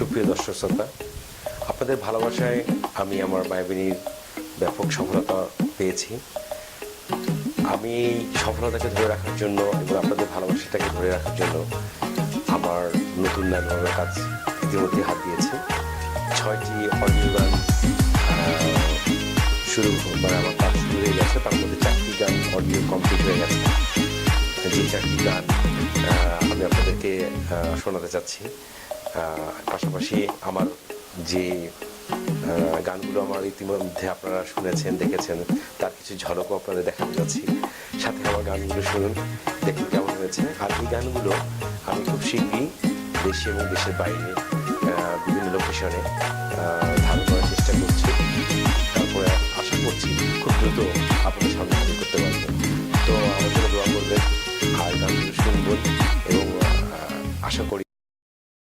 সুপ্রিয় দর্শক শ্রোতা, আপনাদের ভালোবাসায় আমি আমার মায়াবিনীর ব্যাপক সফলতা পেয়েছি। আমি এই সফলতাকে ধরে রাখার জন্য এবং আপনাদের ভালোবাসাটাকে ধরে রাখার জন্য আমার নতুন ল্যান্ডমার্কের কাজ ইতিমধ্যে হাত দিয়েছে। ছয়টি অডিও গান শুরু মানে আমার কাজ শুরু হয়ে গেছে, তার মধ্যে চারটি গান, অডিও কমপ্লিট হয়ে গেছে। যে চারটি গান আমি আপনাদেরকে শোনাতে চাচ্ছি। পাশাপাশি আমার যে গানগুলো আমার ইতিমধ্যে আপনারা শুনেছেন, দেখেছেন, তার কিছু ঝলকও আপনাদের দেখাতে যাচ্ছি। সাথে আমার গানগুলো শুনুন, দেখুন কেমন হয়েছে। আর এই গানগুলো আমি খুব শীঘ্রই দেশে এবং দেশের বাইরে বিভিন্ন লোকেশনে ধারণ করার চেষ্টা করছি। তারপরে আশা করছি খুব দ্রুত আপনাদের সামনে হাজির করতে পারব। তো আমার জন্য দোয়া করবেন, আর গানগুলো শুনবেন এবং আশা করি